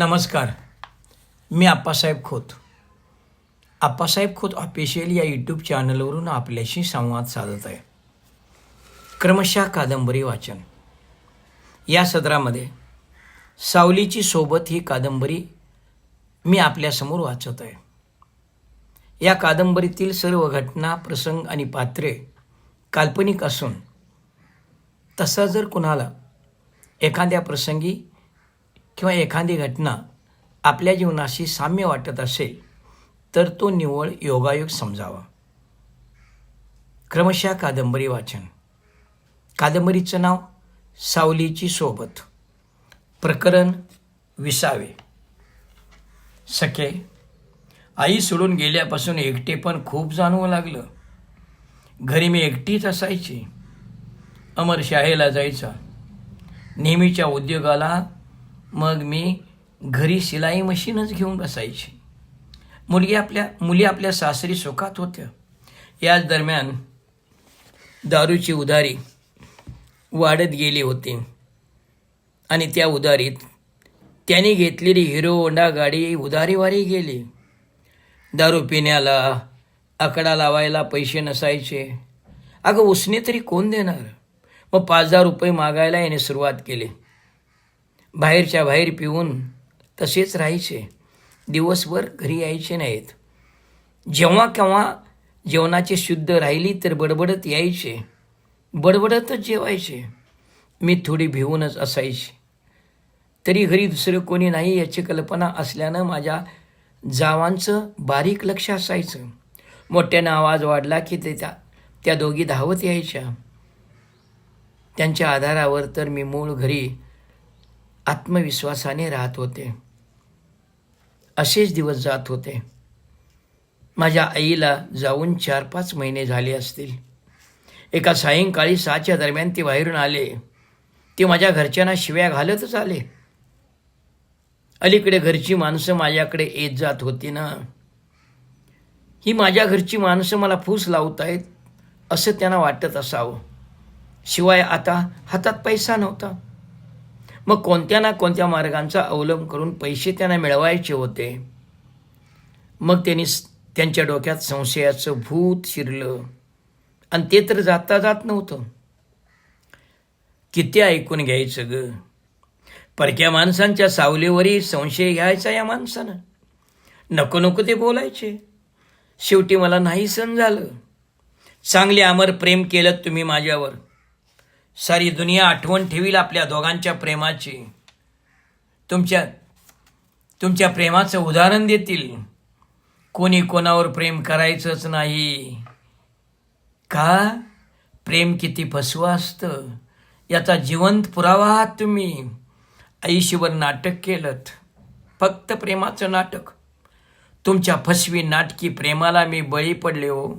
नमस्कार मी आप्पासाहेब खोत. आप्पासाहेब खोत ऑफिशियल या यूट्यूब चॅनलवरून आपल्याशी संवाद साधत आहे. क्रमशः कादंबरी वाचन. या सदरामध्ये सावलीची सोबत ही कादंबरी मी आपल्यासमोर वाचत आहे. या कादंबरीतील सर्व घटना प्रसंग आणि पात्रे काल्पनिक असून तसा जर कुणाला एखाद्या प्रसंगी किंवा एखादी घटना आपल्या जीवनाशी साम्य वाटत असेल तर तो निव्वळ योगायोग समजावा. क्रमशः कादंबरी वाचन. कादंबरीचं नाव सावलीची सोबत. प्रकरण विसावे. सखे आई सोडून गेल्यापासून एकटे पण खूप जाणवं लागलं. घरी मी एकटीच असायची. अमर शाळेला जायचा. नेहमीच्या उद्योगाला मग मी घरी शिलाई मशीनच घेऊन बसायची. मुलगी आपल्या मुली आपल्या सासरी सुखात होत्या. याच दरम्यान दारूची उधारी वाढत गेली होती. आणि त्या उधारीत त्याने घेतलेली हिरो होंडा गाडी उधारीवारी गेली. दारू पिण्याला आकडा लावायला पैसे नसायचे. अगं उसने तरी कोण देणार? मग पाच हजार रुपये मागायला याने सुरुवात केली. बाहेरच्या बाहेर पिऊन तसेच राहायचे. दिवसभर घरी यायचे नाहीत. जेव्हा केव्हा जेवणाची शुद्ध राहिली तर बडबडत यायचे. बडबडतच जेवायचे. मी थोडी भिवूनच असायची. तरी घरी दुसरं कोणी नाही याची कल्पना असल्यानं माझ्या जावांचं बारीक लक्ष असायचं. मोठ्यानं आवाज वाढला की ते त्या त्या दोघी धावत यायच्या. त्यांच्या आधारावर तर मी मूळ घरी आत्मविश्वासाने राहत होते. असेच दिवस जात होते. माझ्या आईला जाऊन चार पाच महिने झाले असतील. एका सायंकाळी सहाच्या दरम्यान ते बाहेरून आले. ते माझ्या घरच्यांना शिव्या घालतच आले. अलीकडे घरची माणसं माझ्याकडे येत जात होती ना. ही माझ्या घरची माणसं मला फूस लावत आहेत असं त्यांना वाटत असावं. शिवाय आता हातात पैसा नव्हता. मग कोणत्या ना कोणत्या मार्गांचा अवलंब करून पैसे त्यांना मिळवायचे होते? मग त्यांनी त्यांच्या डोक्यात संशयाचं भूत शिरलं. आणि ते तर जाता जात नव्हतं. किती ऐकून घ्यायचं ग? परक्या माणसांच्या सावलीवरही संशय घ्यायचा या माणसानं. नको नको ते बोलायचे. शेवटी मला नाही सण झालं. चांगले अमर प्रेम केलं तुम्ही माझ्यावर. सारी दुनिया आठवण ठेवील आपल्या दोघांच्या प्रेमाची. तुमच्या तुमच्या प्रेमाचं उदाहरण देतील. कोणी कोणावर प्रेम करायचंच नाही. का? प्रेम किती फसवं असतं. याचा जिवंत पुरावा आहात तुम्ही. आईशीवर नाटक केलं फक्त प्रेमाचं नाटक. तुमच्या फसवी नाटकी प्रेमाला मी बळी पडले हो.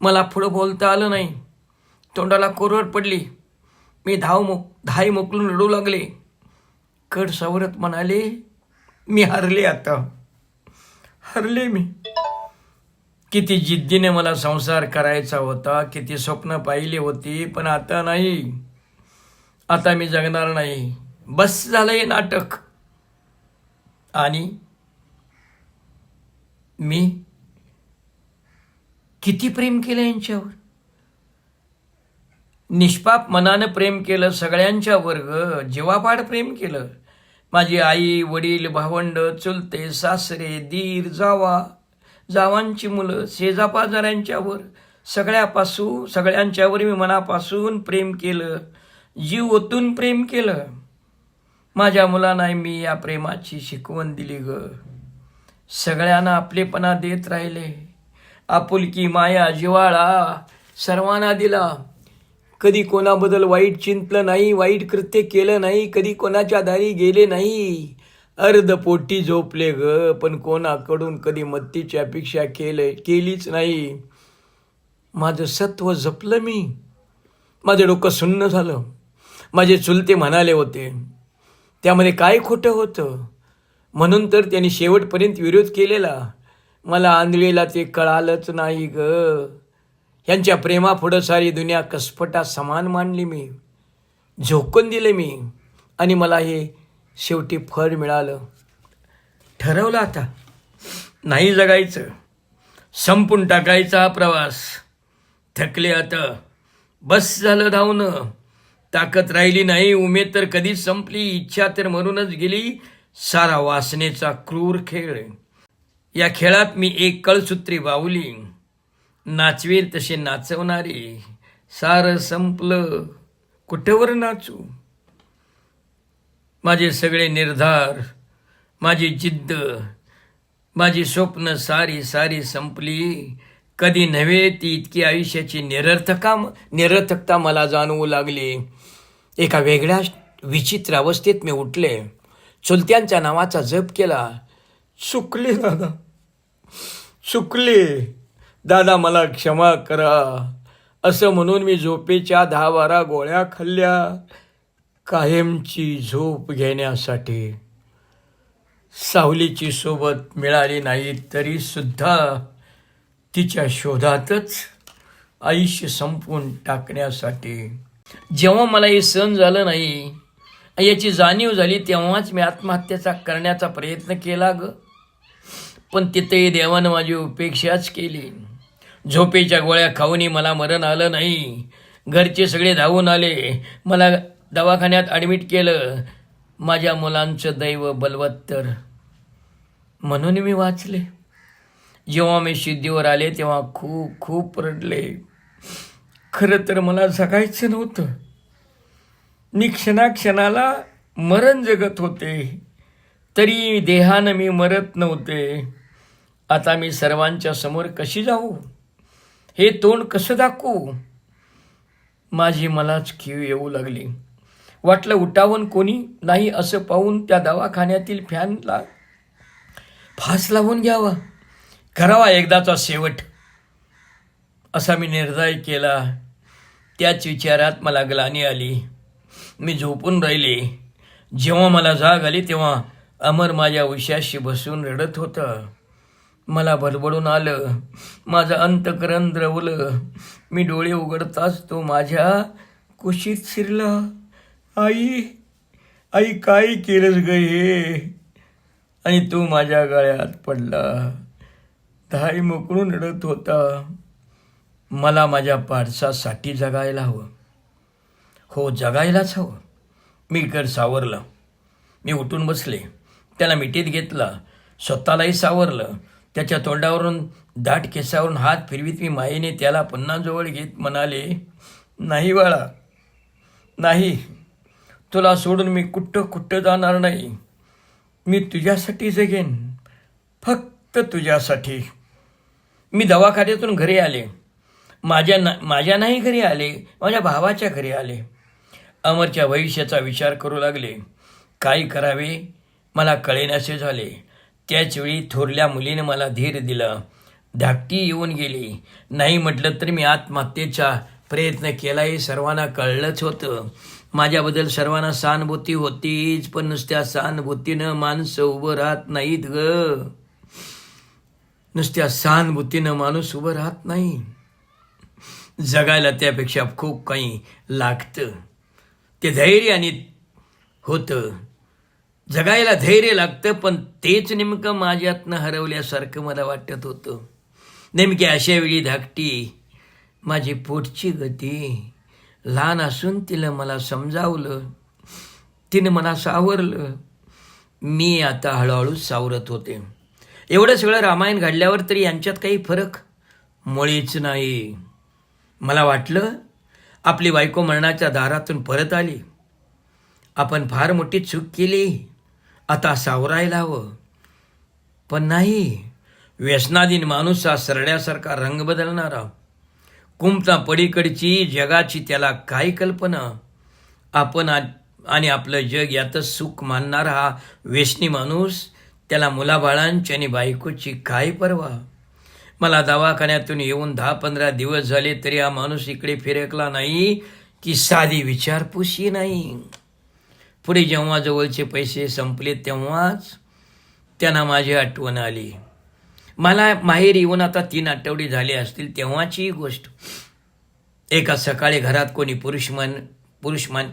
मला पुढं बोलता आलं नाही. तोंडाला कोरवर पडली. मी धाव मोक धाई मोकलून रडू लागले. कड सावरत म्हणाले मी हरले आता. हरले मी. किती जिद्दीने मला संसार करायचा होता किती स्वप्न पाहिली होती पण आता नाही. आता मी जगणार नाही. बस झालं हे नाटक. आणि मी किती प्रेम केलं यांच्यावर? निष्पाप मनानं प्रेम केलं सगळ्यांच्या वर्ग जीवापाड प्रेम केलं. माझी आई वडील भावंड चुलते सासरे दीर जावा जावांची मुलं शेजापाजाऱ्यांच्यावर सगळ्यापासून सगळ्यांच्यावर मी मनापासून प्रेम केलं जीव ओतून प्रेम केलं. माझ्या मुलांना मी या प्रेमाची शिकवण दिली ग. सगळ्यांना आपलेपणा देत राहिले. आपुलकी माया जिवाळा सर्वांना दिला. कधी कोणाबद्दल वाईट चिंतलं नाही वाईट कृत्य केलं नाही कधी कोणाच्या दारी गेले नाही. अर्धपोटी झोपले ग पण कोणाकडून कधी मत्तीची अपेक्षा केलं केलीच नाही. माझं सत्व जपलं मी. माझं डोकं सुन्न झालं. माझे चुलते म्हणाले होते त्यामध्ये काय खोटं होतं? म्हणून तर त्यांनी शेवटपर्यंत विरोध केलेला. मला आंधळीला ते कळालंच नाही ग. त्यांच्या प्रेमापुढं सारी दुनिया कसपटा समान मांडली मी. झोकून दिले मी. आणि मला हे शेवटी फळ मिळालं. ठरवलं आता. नाही जगायचं. संपून टाकायचा हा प्रवास. थकले आता. बस झालं धावणं. ताकद राहिली नाही. उमेद तर कधीच संपली. इच्छा तर मरूनच गेली. सारा वासनेचा क्रूर खेळ. या खेळात मी एक कळसूत्री वावली नाचवेल तसे नाचवणारे. सारं संपलं कुठेवर नाचू? माझे सगळे निर्धार माझी जिद्द माझी स्वप्न सारी सारी संपली. कधी नव्हे ती इतकी आयुष्याची निरर्थका निरर्थकता मला जाणवू लागली. एका वेगळ्या विचित्र अवस्थेत मी उठले. चुलत्यांच्या नावाचा जप केला. चुकले दादा. चुकले. दादा मला क्षमा करा. असं म्हणून मी झोपेच्या दहा बारा गोळ्या खाल्ल्या. कायमची झोप घेण्यासाठी सावलीची सोबत मिळाली नाही तरीसुद्धा तिच्या शोधातच आयुष्य संपवून टाकण्यासाठी. जेव्हा मला हे सहन झालं नाही याची जाणीव झाली तेव्हाच मी आत्महत्येचा करण्याचा प्रयत्न केला ग. पण तिथे देवानं माझी उपेक्षाच केली. झोपेच्या गोळ्या खाऊनही मला मरण आलं नाही. घरचे सगळे धावून आले. मला दवाखान्यात ॲडमिट केलं. माझ्या मुलांचं दैव बलवत्तर. म्हणून मी वाचले. जेव्हा मी सिद्धीवर आले तेव्हा खूप खूप रडले. खरं तर मला जगायचं नव्हतं. मी क्षणाक्षणाला मरण जगत होते. तरी देहानं मी मरत नव्हते. आता मी सर्वांच्या समोर कशी जाऊ? हे तोंड कसं दाखवू? माझी मलाच खीव येऊ लागली. वाटलं उठावून कोणी नाही असं पाहून त्या दवाखान्यातील फॅनला फास लावून घ्यावा. करावा एकदाचा शेवट. असा मी निर्णय केला. त्याच विचारात मला ग्लानी आली. मी झोपून राहिले. जेव्हा मला जाग आली तेव्हा अमर माझ्या उशाशी बसून रडत होतं. मला बडबडून आलं. माझं अंतकरण द्रवलं मी डोळे उघडताच तो माझ्या कुशीत शिरला. आई आई काय केलंस ग हे? आणि तू माझ्या गळ्यात पडला. धाई मोकळून रडत होता. मला माझ्या पाडसासाठी जगायला हवं. हो जगायलाच हवं. मी कर सावरलं. मी उठून बसले. त्याला मिठीत घेतला. स्वतःलाही सावरलं. त्याच्या तोंडावरून दाट केसावरून हात फिरवीत मी मायेने त्याला पुन्हा जवळ घेत म्हणाले नाही बाळा नाही. तुला सोडून मी कुठं कुठं जाणार नाही. मी तुझ्यासाठी जगेन फक्त तुझ्यासाठी. मी दवाखान्यातून घरी आले. माझ्या ना माझ्या नाही घरी आले माझ्या भावाच्या घरी आले. अमरच्या भविष्याचा विचार करू लागले. काय करावे? मला कळेनासे झाले. त्याचवेळी थोरल्या मुलीने मला धीर दिला. धाकटी येऊन गेली. नाही म्हटलं तर मी आत्महत्येचा प्रयत्न केला हे सर्वांना कळलंच होतं. माझ्याबद्दल सर्वांना सहानुभूती होतीच पण नुसत्या सहानुभूतीनं माणसं उभं राहत नाहीत ग. नुसत्या सहानुभूतीनं माणूस उभं राहत नाही. जगायला त्यापेक्षा खूप काही लागतं. ते धैर्याने होतं. जगायला धैर्य लागतं पण तेच नेमकं माझ्यातनं हरवल्यासारखं मला वाटत होतं. नेमकी अशा वेळी धाकटी माझी पोटची गती लहान असून तिनं मला समजावलं. तिनं मला सावरलं. मी आता हळूहळू सावरत होते. एवढं सगळं रामायण घडल्यावर तरी यांच्यात काही फरक मुळीच नाही. मला वाटलं आपली बायको मरणाच्या दारातून परत आली. आपण फार मोठी चूक केली. आता सावरायला हवं. पण नाही. व्यसनाधीन माणूस हा सरड्यासारखा रंग बदलणारा कुंपता पडीकडची जगाची त्याला काय कल्पना? आपण आ- आणि आपलं जग यातच सुख मानणारा हा व्यसनी माणूस? त्याला मुलाबाळांची आणि बायकोची काय परवा? मला दवाखान्यातून येऊन दहा पंधरा दिवस झाले तरी हा माणूस इकडे फिरकला नाही की साधी विचारपूसही नाही. पुढे जेव्हा जवळचे पैसे संपले तेव्हाच त्यांना माझी आठवण आली. मला माहेर येऊन आता तीन आठवडे झाले असतील तेव्हाचीही गोष्ट. एका सकाळी घरात कोणी पुरुषमान पुरुषमान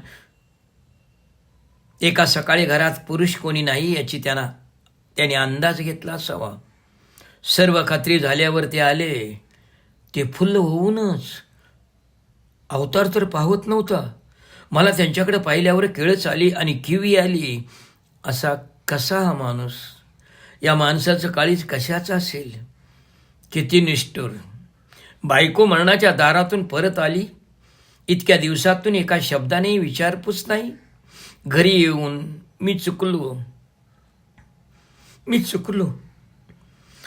एका सकाळी घरात पुरुष कोणी नाही याची त्यांना त्याने अंदाज घेतला असावा. सर्व खात्री झाल्यावर ते आले. ते फुल्ल होऊनच अवतार तर पाहत नव्हता. मला त्यांच्याकडे पाहिल्यावर केळच आली आणि किवी आली. असा कसा हा माणूस? या माणसाचं काळीज कशाचं असेल? किती निष्ठुर. बायको मरणाच्या दारातून परत आली. इतक्या दिवसातून एका शब्दानेही विचारपूस नाही. घरी येऊन मी चुकलो. मी चुकलो.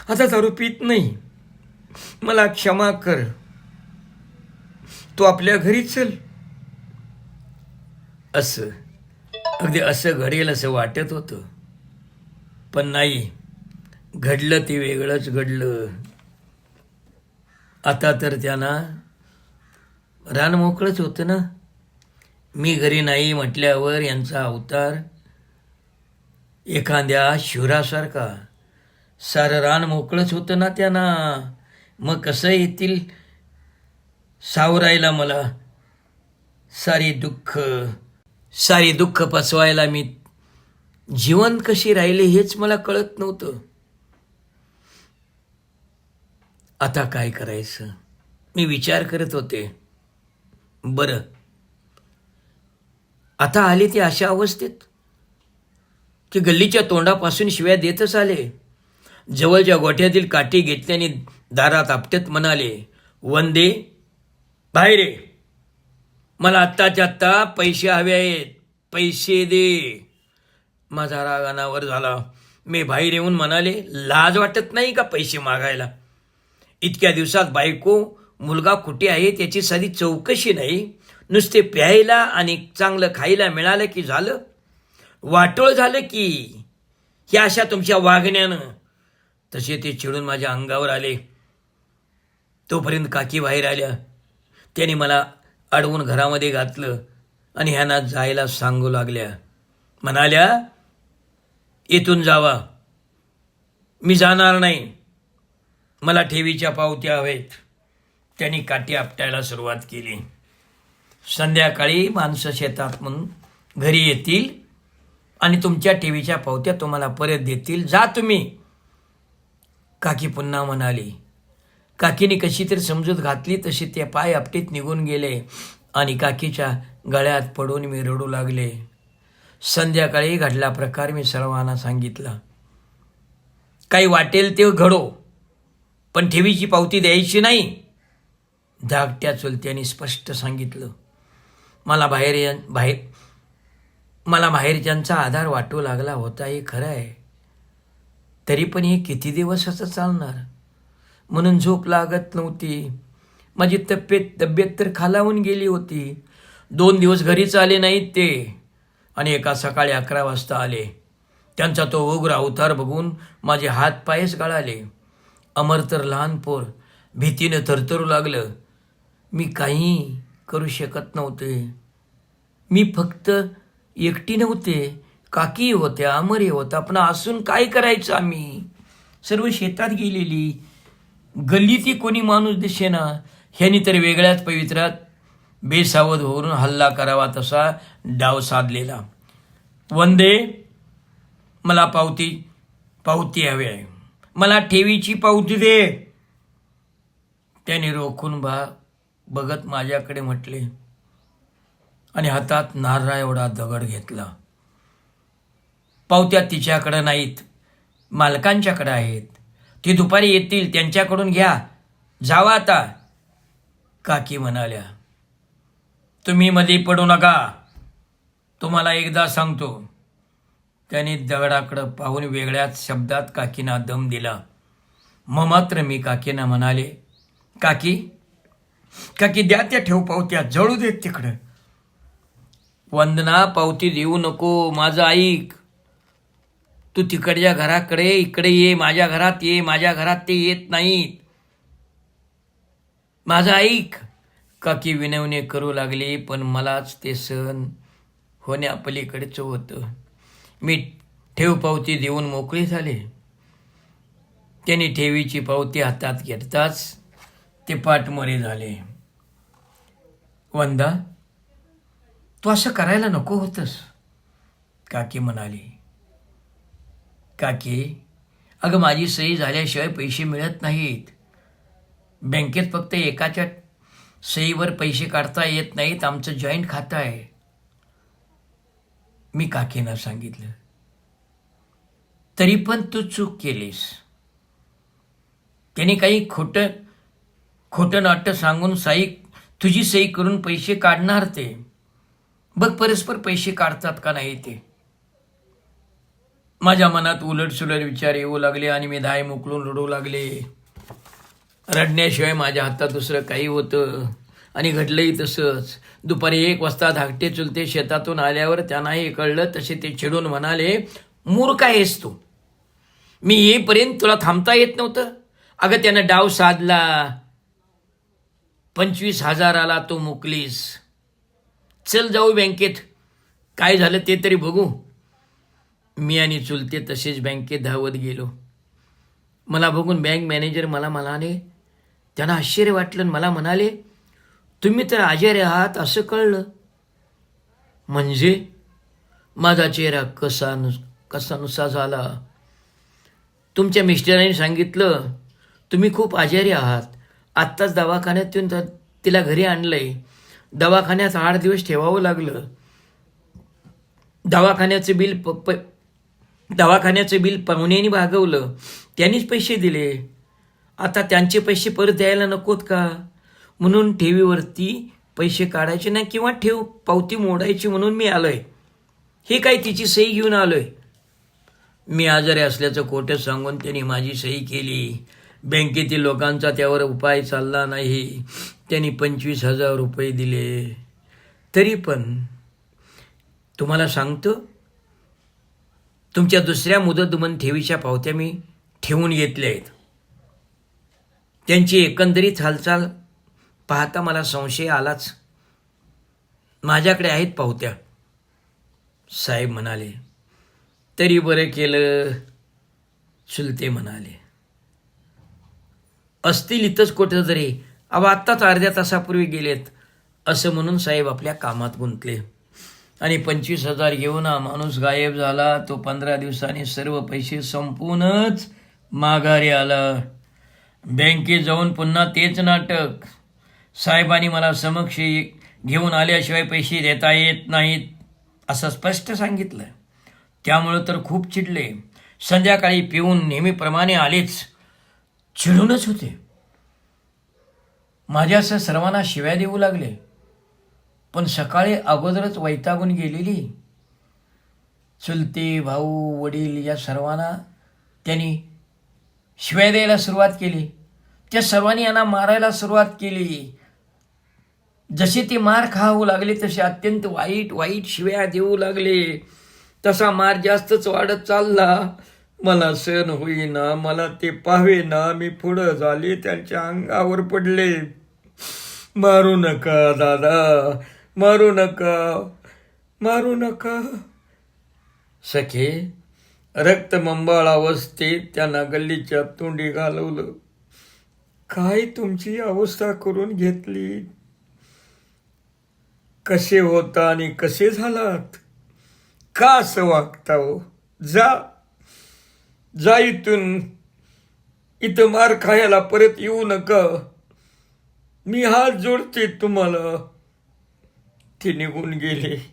आता दारू पित नाही. मला क्षमा कर. तू आपल्या घरी चल. असं. अगदी असं घडेल असं वाटत होतं. पण नाही घडलं ते वेगळंच घडलं. आता तर त्यांना रान मोकळंच होतं ना. मी घरी नाही म्हटल्यावर यांचा अवतार एखाद्या शिवरासारखा सारं रान मोकळंच होतं ना त्यांना. मग कसं येतील? सावरायला मला सारी दुःख सारी दुःख पचवायला मी जीवन कशी राहिले हेच मला कळत नव्हतं. आता काय करायचं? मी विचार करत होते. बरं. आता आले ते अशा अवस्थेत की गल्लीच्या तोंडापासून शिव्या देतच आले. जवळच्या गोठ्यातील काठी घेतल्याने दारात आपटत म्हणाले वंदे बाहेर मला आत्ताच्या आत्ता पैसे हवे आहेत. पैसे दे. माझा राग अनावर झाला. मी बाहेर येऊन म्हणाले लाज वाटत नाही का पैसे मागायला? इतक्या दिवसात बायको मुलगा कुठे आहे त्याची साधी चौकशी नाही. नुसते प्यायला आणि चांगलं खायला मिळालं की झालं? वाटोळ झालं की? ह्या अशा तुमच्या वागण्यानं. तसे ते चिडून माझ्या अंगावर आले. तोपर्यंत काकी बाहेर आल्या. त्याने मला अडवून घरामध्ये घातलं आणि ह्यांना जायला सांगू लागल्या. म्हणाल्या इथून जावा. मी जाणार नाही. मला ठेवीच्या पावत्या हवेत. त्यांनी काठी आपटायला सुरुवात केली. संध्याकाळी माणसं शेतात म्हणून घरी येतील आणि तुमच्या ठेवीच्या पावत्या तुम्हाला परत देतील. जा तुम्ही. काकी पुन्हा म्हणाली काकीने कशी तरी समजूत घातली तशी ते पाय आपटीत निघून गेले आणि काकीच्या गळ्यात पडून मी रडू लागले. संध्याकाळी घडला प्रकार मी सर्वांना सांगितला. काही वाटेल ते घडो पण ठेवीची पावती द्यायची नाही धाकट्या चुलत्याने स्पष्ट सांगितलं. मला बाहेर बाहेर मला बाहेरच्यांचा आधार वाटू लागला होता हे खरं आहे. तरी पण हे किती दिवस असं चालणार? म्हणून झोप लागत नव्हती. माझी तब्येत तब्येत तर खालावून गेली होती. दोन दिवस घरीच आले नाहीत ते. आणि एका सकाळी अकरा वाजता आले. त्यांचा तो उग्र अवतार बघून माझे हात पायच गळाले. अमर तर लहान पोर भीतीनं थरथरू लागलं. मी काही करू शकत नव्हते. मी फक्त एकटी नव्हते. काकी होत्या अमर होता पण असून काय करायचं आम्ही? सर्व शेतात गेलेली. गल्लीतही कोणी माणूस दिसेना ह्यानी तर वेगळ्याच पवित्रात बेसावध होऊन हल्ला करावा तसा डाव साधलेला. वंदे मला पावती पावती हवी आहे. मला ठेवीची पावती दे. त्याने रोखून बा बघत माझ्याकडे म्हटले. आणि हातात नारळा एवढा दगड घेतला. पावत्या तिच्याकडं नाहीत मालकांच्याकडं आहेत. ती दुपारी येतील त्यांच्याकडून घ्या. जावा आता. काकी म्हणाल्या तुम्ही मध्ये पडू नका. तुम्हाला एकदा सांगतो. त्याने दगडाकडं पाहून वेगळ्याच शब्दात काकीना दम दिला. मग मात्र मी काकीना म्हणाले काकी काकी द्या त्या ठेव पावत्या जळू देत तिकडं. वंदना पावती देऊ नको माझं ऐक. तू तिकडच्या घराकडे इकडे ये माझ्या घरात ये माझ्या घरात ते येत नाहीत. माझं ऐक. काकी विनवणे करू लागली पण मलाच ते सहन होण्यापलीकडचं होतं. मी ठेव पावती देऊन मोकळी झाले. त्यांनी ठेवीची पावती हातात घेताच ते पाठमोरे झाले. वंदा तू असं करायला नको होतंस काकी म्हणाली. काकी अगं माझी सही झाल्याशिवाय पैसे मिळत नाहीत. बँकेत फक्त एकाच्या सहीवर पैसे काढता येत नाहीत आमचं जॉईंट खातं आहे. मी काकीनं सांगितलं. तरी पण तू चूक केलीस. त्याने काही खोटं खोटं नाट्य सांगून साई तुझी सही करून पैसे काढणार ते. बघ परस्पर पैसे काढतात का नाही ते. माझ्या मनात उलट सुलट विचार येऊ लागले आणि मी धाय मोकळून रडू लागले. रडण्याशिवाय माझ्या हातात दुसरं काही होतं. आणि घडलंही तसंच. दुपारी एक वाजता धाकटे चुलते शेतातून आल्यावर त्यांनाही कळलं तसे ते चिडून म्हणाले मूर्ख आहेस तू. मी येईपर्यंत तुला थांबता येत नव्हतं. अगं त्यानं डाव साधला. पंचवीस हजाराला तू मुकलीस. चल जाऊ बँकेत. काय झालं ते तरी बघू. मी आणि चुलते तसेच बँकेत धावत गेलो. मला बघून बँक मॅनेजर मला म्हणाले त्यांना आश्चर्य वाटलं आणि मला म्हणाले तुम्ही तर आजारी आहात असं कळलं. म्हणजे माझा चेहरा कसा नु कसा नुसा झाला. तुमच्या मिस्टरांनी सांगितलं तुम्ही खूप आजारी आहात. आत्ताच दवाखान्यातून त- तिला घरी आणलंय. दवाखान्यात आठ दिवस ठेवावं लागलं. दवाखान्याचं बिल प प दवाखान्याचं बिल पाहुण्याने भागवलं. त्यांनीच पैसे दिले. आता त्यांचे पैसे परत द्यायला नकोत का? म्हणून ठेवीवरती पैसे काढायचे नाही किंवा ठेव पावती मोडायची म्हणून मी आलोय. हे काय तिची सही घेऊन आलोय? मी आजारी असल्याचं खोटं सांगून त्यांनी माझी सही केली. बँकेतील लोकांचा त्यावर उपाय चालला नाही. त्यांनी पंचवीस हजार रुपये दिले. तरी पण तुम्हाला सांगतो तुमच्या दुसऱ्या मुदतमन ठेवीच्या पावत्या मी ठेवून घेतल्या आहेत. त्यांची एकंदरीत हालचाल पाहता मला संशय आलाच. माझ्याकडे आहेत पावत्या. साहेब म्हणाले तरी बरं केलं. चुलते म्हणाले असतील इथंच कुठं तरी अहो आत्ताच अर्ध्या तासापूर्वी गेलेत असं म्हणून साहेब आपल्या कामात गुंतले. आणि पंचवीस हजार घेऊन हा माणूस गायब झाला. तो पंधरा दिवसांनी सर्व पैसे संपूनच माघारी आला. बँकेत जाऊन पुन्हा तेच नाटक. साहेबांनी मला समक्ष घेऊन आल्याशिवाय पैसे देता येत नाहीत असं स्पष्ट सांगितलं. त्यामुळं तर खूप चिडले. संध्याकाळी पिऊन नेहमीप्रमाणे आलेच. चिडूनच होते. माझ्यासह सर्वांना शिव्या देऊ लागले. पण सकाळी अगोदरच वैतागून गेलेली. चुलते भाऊ वडील या सर्वांना त्यांनी शिव्या द्यायला सुरुवात केली. त्या सर्वांनी यांना मारायला सुरुवात केली. जसे ते मार खाऊ लागले तसे अत्यंत वाईट वाईट शिव्या देऊ लागले. तसा मार जास्तच वाढत चालला. मला सहन होईना मला ते पाहावे ना मी पुढं झाले त्यांच्या अंगावर पडले. मारू नका दादा. मारू नका मारू नका. सखे रक्तमंबाळ अवस्थेत त्यांना गल्लीच्या तोंडी घालवलं. काय तुमची अवस्था करून घेतली? कसे होता आणि कसे झालात? का असं वागता हो जा जा इथून. इथं मार खायला परत येऊ नका. मी हात जोडते तुम्हाला. ते निघून गेले.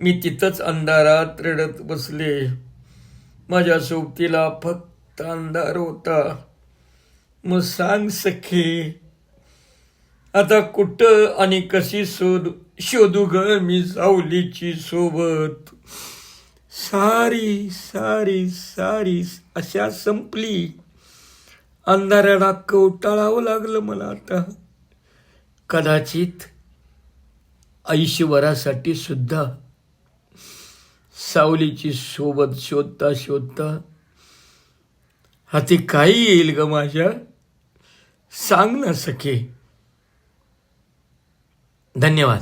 मी तिथंच अंधारात रडत बसले. माझ्या सोबतीला फक्त अंधार होता. मग सांग सखे आता कुठं आणि कशी शोध शोधू ग मी सावलीची सोबत? सारी सारी सारी अशा संपली. अंधाराला कवटाळावं लागलं मला आता. कदाचित ऐश्वरासाठी सुद्धा सावलीची सोबत शोधता शोधता हाती काही येईल ग माझ्या? सांग ना सखे. धन्यवाद.